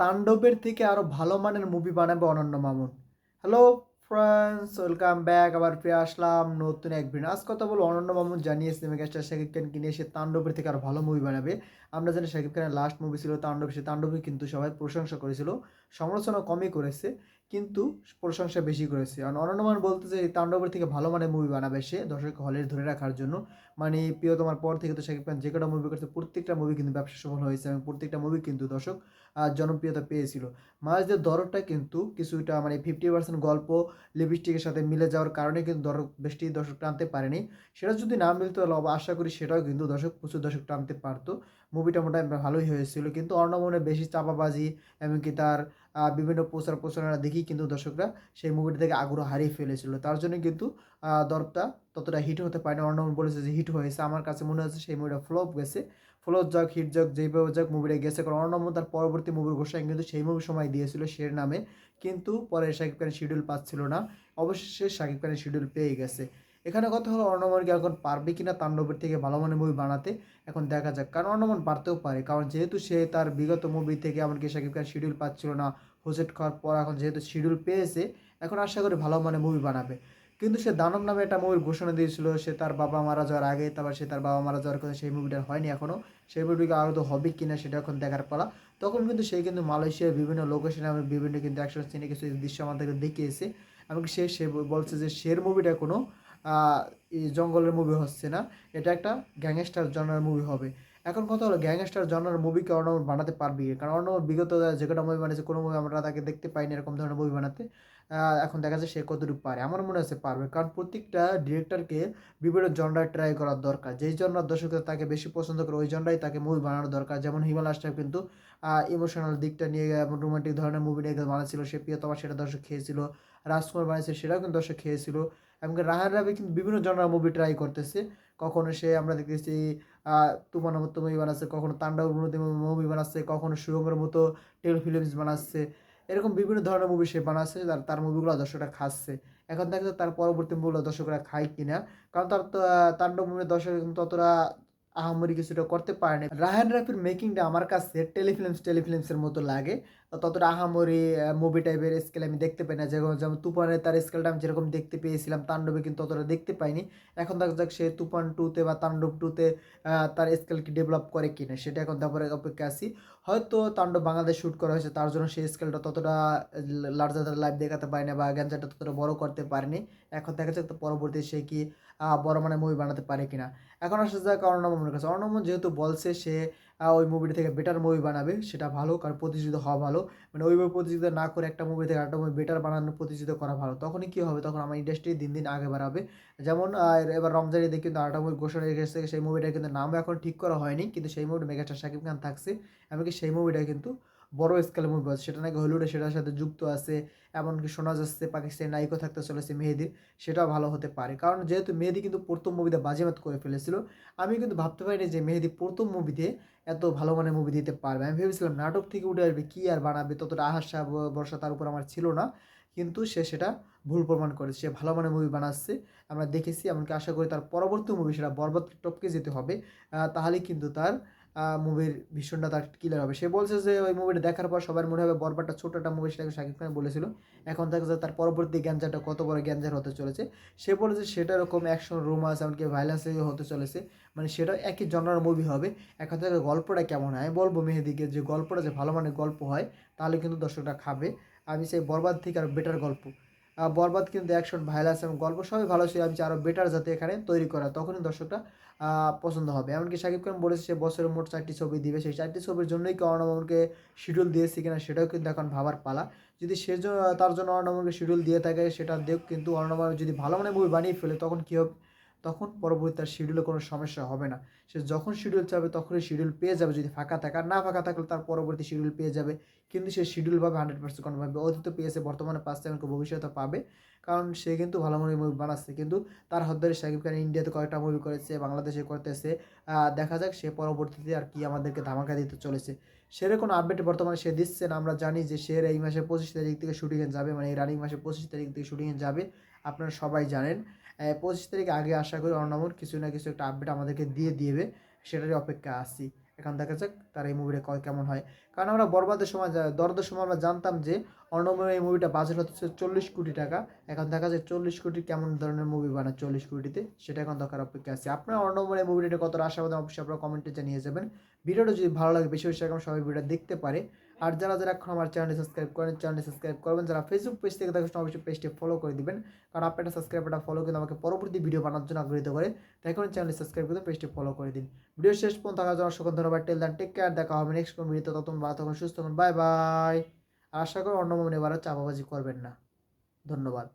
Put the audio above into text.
তাণ্ডবের থেকে আরও ভালো মানের মুভি বানাবে Ananya Mamun. Hello friends welcome back আবার ফিরে আসলাম নতুন এক ভিডিও আজ কথা বলব অনন্য মামুন জানিয়ে সিনেমা ক্যাস্টার শাকিব খান কিনে সে তাণ্ডবের থেকে আরও ভালো মুভি বানাবে। আমরা জানি শাকিব খানের লাস্ট মুভি ছিল তাণ্ডব। সে তাণ্ডবে কিন্তু সবাই প্রশংসা করেছিল। সমালোচনা কমই করেছে। কিন্তু প্রশংসা বেশি করেছে। কারণ অনন্য মামুন বলতে যে তাণ্ডবের থেকে ভালো মানের মুভি বানাবে সে দর্শক হলের ধরে রাখার জন্য। মানে প্রিয় তোমার পর থেকে তো শাকিব খান যে কটা মুভি করছে, প্রত্যেকটা মুভি কিন্তু ব্যবসা সফল হয়েছে এবং প্রত্যেকটা মুভি কিন্তু দর্শক জনপ্রিয়তা পেয়েছিল। মাঝদের দরটা কিন্তু কিছুটা মানে ফিফটি পার্সেন্ট গল্প লিপস্টিকের সাথে মিলে যাওয়ার কারণে কিন্তু দর্শক বেশি দর্শক টানতে পারেনি। সেটা যদি না মিলতো তাহলে আশা করি সেটাও কিন্তু দর্শক, প্রচুর দর্শক টানতে পারতো। মুভিটা মোটামুটি ভালোই হয়েছিল। কিন্তু অর্ণমনে বেশি চাপাবাজি, এমনকি তার বিভিন্ন প্রচার প্রচারণা দেখি কিন্তু দর্শকরা সেই মুভিটা থেকে আগ্রহ হারিয়ে ফেলেছিল। তার জন্য কিন্তু দরটা ততটা হিট হতে পারেনি। অর্ণমন বলেছে যে হিট হয়েছে। আমার কাছে মনে হচ্ছে সেই মুভিটা ফ্লপ গেছে। ফ্লপ যাক হিট যাক, যেইভাবে যাক মুভিটা গেছে। কারণ অর্ণমন তার পরবর্তী মুভির ঘোষণা কিন্তু সেই মুভির সময় দিয়েছিল শের নামে। কিন্তু পরে শাকিব খানের শিডিউল পাচ্ছিল না। অবশেষে শাকিব খানের শিডিউল পেয়ে গেছে। এখানে কথা হলো অর্ণমন কি এখন পারবে কিনা তাণ্ডবের থেকে ভালো মানের মুভি বানাতে, এখন দেখা যাক। কারণ অর্ণমন পারতেও পারে, কারণ যেহেতু সে তার বিগত মুভি থেকে এমনকি শাকিব খান শিডিউল পাচ্ছিল না হোসেট খাওয়ার পর এখন যেহেতু শিডিউল পেয়েছে, এখন আশা করি ভালো মানের মুভি বানাবে। কিন্তু সে দানব নামে একটা মুভির ঘোষণা দিয়েছিল, সে তার বাবা মারা যাওয়ার আগে, তারপর সে তার বাবা মারা যাওয়ার কথা সেই মুভিটা হয়নি এখনও সেই মুভিটা আরও তো হবে কিনা সেটা এখন দেখার পালা। তখন কিন্তু সে কিন্তু মালয়েশিয়ার বিভিন্ন লোকেশনে আমি বিভিন্ন কিন্তু অ্যাকশন সিনে কিছু দৃশ্য আমাদেরকে দেখিয়েছে। এমনকি সে সে বলছে যে শের মুভিটা কোনো জঙ্গলের মুভি হচ্ছে না। এটা একটা গ্যাংস্টার জনার মুভি হবে। এখন কথা হলো গ্যাংস্টার জনার মুভিকে অর্ণব বানাতে পারবি? কারণ অর্ণব বিগত যে কটা মুভি বানিয়েছে, কোনো মুভি আমরা তাকে দেখতে পাইনি এরকম ধরনের মুভি বানাতে। এখন দেখা যাচ্ছে সে কতটুকু পারে। আমার মনে হচ্ছে পারবে। কারণ প্রত্যেকটা ডিরেক্টরকে বিভিন্ন জনরায় ট্রাই করার দরকার। যেই জনরার দর্শকরা তাকে বেশি পছন্দ করে, ওই জনরাই তাকে মুভি বানানোর দরকার। যেমন হিমাল আশরাফ কিন্তু ইমোশনাল দিকটা নিয়ে রোমান্টিক ধরনের মুভি নিয়ে বানাচ্ছিল। সে প্রিয়তমা, সেটা দর্শক খেয়েছিল। রাজকুমার বানিয়েছে, সেটাও কিন্তু দর্শক খেয়েছিল। এমনকি রাহান রাবি কিন্তু বিভিন্ন জনরার মুভি ট্রাই করতেছে। কখনো সে আমরা দেখতেছি তুমানের মতো মুভি বানাচ্ছে, কখনো তাণ্ডবের মতো মুভি বানাচ্ছে, কখনো সুরঙ্গের মতো টেলিফিল্মস বানাচ্ছে। এরকম বিভিন্ন ধরনের মুভি সে বানাচ্ছে, তার তার মুভিগুলো দর্শকরা খাচ্ছে। এখন দেখা যায় তার পরবর্তী মুভিগুলো দর্শকরা খায় কিনা। কারণ তার তাণ্ডব মুভির দর্শক কিন্তু ততটা আহামরি কিছুটা করতে পারেনি রাহান রাফির মেকিংটা আমার কাছে টেলিফিল্মস, টেলিফিল্মসের মতো লাগে। ততটা আহামরি মুভি টাইপের স্কেল আমি দেখতে পাই না। যেমন যেমন তুফানে তার স্কেলটা আমি যেরকম দেখতে পেয়েছিলাম, তাণ্ডবে কিন্তু ততটা দেখতে পাইনি। এখন দেখা যাক সে তুফান টুতে বা তাণ্ডব টুতে তার স্কেল কি ডেভেলপ করে কিনা, সেটা এখন তারপরে অপেক্ষা আছি। হয়তো তাণ্ডব বাংলাদেশ শ্যুট করা হয়েছে, তার জন্য সেই স্কেলটা ততটা লার্জার লাইভ দেখাতে পারে না বা গ্যাঞ্জারটা ততটা বড় করতে পারেনি। এখন দেখা যাক তো পরবর্তী সে কি বড় মানে মুভি বানাতে পারে কিনা। এখন আসা যাক অর্ণমনের কাছে। অর্ণমন যেহেতু বলছে সে ওই মুভিটা থেকে বেটার মুভি বানাবে, সেটা ভালো, কারণ প্রতিযোগিতা হওয়া ভালো। মানে ওইভাবে প্রতিযোগিতা না করে একটা মুভি থেকে একটা মুভি বেটার বানানোর প্রতিযোগিতা করা ভালো। তখনই কী হবে? তখন আমার ইন্ডাস্ট্রি দিন দিন আগে বাড়াবে। যেমন এবার রমজান ঈদে কিন্তু আরেকটা মুভি ঘোষণা রেখেছে সেই মুভিটা কিন্তু নামও এখন ঠিক করা হয়নি, কিন্তু সেই মুভিটা মেগাস্টার শাকিব খান থাকছে। এমনকি সেই মুভিটা কিন্তু বড় স্কেলের মুভি আছে সেটা নাকি হলিউডে সেটার সাথে যুক্ত আছে এমনকি শোনা যাচ্ছে পাকিস্তানি নায়িকা থাকতে চলেছে মেহেদির সেটাও ভালো হতে পারে। কারণ যেহেতু মেহেদি কিন্তু প্রথম মুভিতে বাজিমাত করে ফেলেছিল আমি কিন্তু ভাবতে পারিনি যে মেহেদি প্রথম মুভিতে এত ভালো মানের মুভি দিতে পারবে। আমি ভেবেছিলাম নাটক থেকে উঠে আসবে কী আর বানাবে ততটা আহাসা বর্ষা তার উপর আমার ছিল না। কিন্তু সে সেটা ভুল প্রমাণ করেছে। সে ভালো মানের মুভি বানাচ্ছে আমরা দেখেছি। এমনকি আশা করি তার পরবর্তী মুভি সেটা বরবাদ টপকে যেতে হবে আহ, তাহলেই কিন্তু তার মুভির ভীষণটা তার ক্লিয়ার হবে। সে বলছে যে, ওই মুভিটা দেখার পর সবার মনে হবে বরবারটা ছোট একটা মুভি সেটাকে শাকিব খান বলেছিল। এখন দেখা যায় তার পরবর্তী গ্যাঞ্জারটা কত বড় গ্যাঞ্জার হতে চলেছে। সে বলেছে সেটা এরকম অ্যাকশন রোমান্স এমনকি ভাইলেন্স হতে চলেছে। মানে সেটা একই জনার মুভি হবে। এখন থেকে গল্পটা কেমন হয়। বলব মেহেদিকে যে, গল্পটা যে ভালো মানের গল্প হয়, তাহলে কিন্তু দর্শকরা খাবে। আমি সেই বরবাদ থেকে আর বেটার গল্প। বরবাদ কিন্তু অ্যাকশন ভাইলাস এবং গল্প সবই ভালো ছিল, আমি আরও বেটার যাতে এখানে তৈরি করা, তখনই দর্শকরা পছন্দ হবে। এমনকি শাকিব খান বলেছে সে বছরে মোট চারটি ছবি দিবে, সেই চারটি ছবির জন্যই কি অর্ণমনকে শিডিউল দিয়েছে কিনা সেটাও কিন্তু এখন ভাবার পালা। যদি সে তার জন্য অর্ণমনকে শিডিউল দিয়ে থাকে, সেটা দেখ কিন্তু অর্ণমন যদি ভালো মানে মুভি বানিয়ে ফেলে, তখন কী হবে? তখন পরবর্তী তার শিডিউলে কোনো সমস্যা হবে না। সে যখন শিডিউল চাবে তখনই শিডিউল পেয়ে যাবে যদি ফাঁকা থাকে। না ফাঁকা থাকলে তার পরবর্তী শিডিউল পেয়ে যাবে। কিন্তু সে শিডিউল পাবে হান্ড্রেড পার্সেন্ট কনফার্ম পাবে অতীত পেয়েছে, বর্তমানে পাচ্ছে এমনকি ভবিষ্যতে পাবে। কারণ সে কিন্তু ভালো মনে মুভি বানাচ্ছে। কিন্তু তার হাত ধরে শাকিব খান ইন্ডিয়াতে কয়েকটা মুভি করেছে, বাংলাদেশে করতেছে। দেখা যাক সে পরবর্তীতে আর কি আমাদেরকে ধামাকা দিতে চলেছে। সের কোনো আপডেট বর্তমানে সে দিচ্ছে না। আমরা জানি যে সে এই মাসে পঁচিশ তারিখ থেকে শুটিংয়ে যাবে। মানে এই রানিং মাসে পঁচিশ তারিখ থেকে শুটিংয়ে যাবে। আপনারা সবাই জানেন। পঁচিশ তারিখ আগে আশা করি অর্ণমন কিছু না কিছু একটা আপডেট আমাদেরকে দিয়ে দিবে, সেটারই অপেক্ষা আছি। এখন দেখা যাক তার এই মুভিটা ক- কেমন হয়। কারণ আমরা বরবাদের সময় দরদের সময় আমরা জানতাম যে অর্ণবের এই মুভিটা বাজেট হচ্ছে চল্লিশ কোটি টাকা। এখন দেখা যায় চল্লিশ কোটি কেমন ধরনের মুভি বানায় চল্লিশ কোটিতে, সেটা এখন দেখার অপেক্ষা আছে। আপনার অর্ণবের এই মুভিটা কত আশাবাদ অবশ্যই আপনারা কমেন্টে জানিয়ে যাবেন। ভিডিওটা যদি ভালো লাগে, বেশি বেশি এখন সবাই ভিডিও দেখতে পারে। আর যারা যারা এখন আমার চ্যানেলটি সাবস্ক্রাইব করেন, চ্যানেলটি সাবস্ক্রাইব করবেন। যারা ফেসবুক পেজ থেকে দেখেন, অবশ্যই পেজটি ফলো করে দিবেন। কারণ আপনার একটা সাবস্ক্রাইব একটা ফলো কিন্তু আমাকে পরবর্তী ভিডিও বানানোর জন্য আগ্রহীত করে তাই এখন চ্যানেলটি সাবস্ক্রাইব করে পেজটি ফলো করে দিন। ভিডিও শেষ পর্যন্ত থাকার জন্য অসংখ্য ধন্যবাদ। টেল দেন টেক কেয়ার দেখা হবে নেক্সট কোন ভিডিওতে ততক্ষণ বা তখন সুস্থ হন বাই বাই আর আশা করি অন্য মনে এবার চাপাবাজি করবেন না। ধন্যবাদ।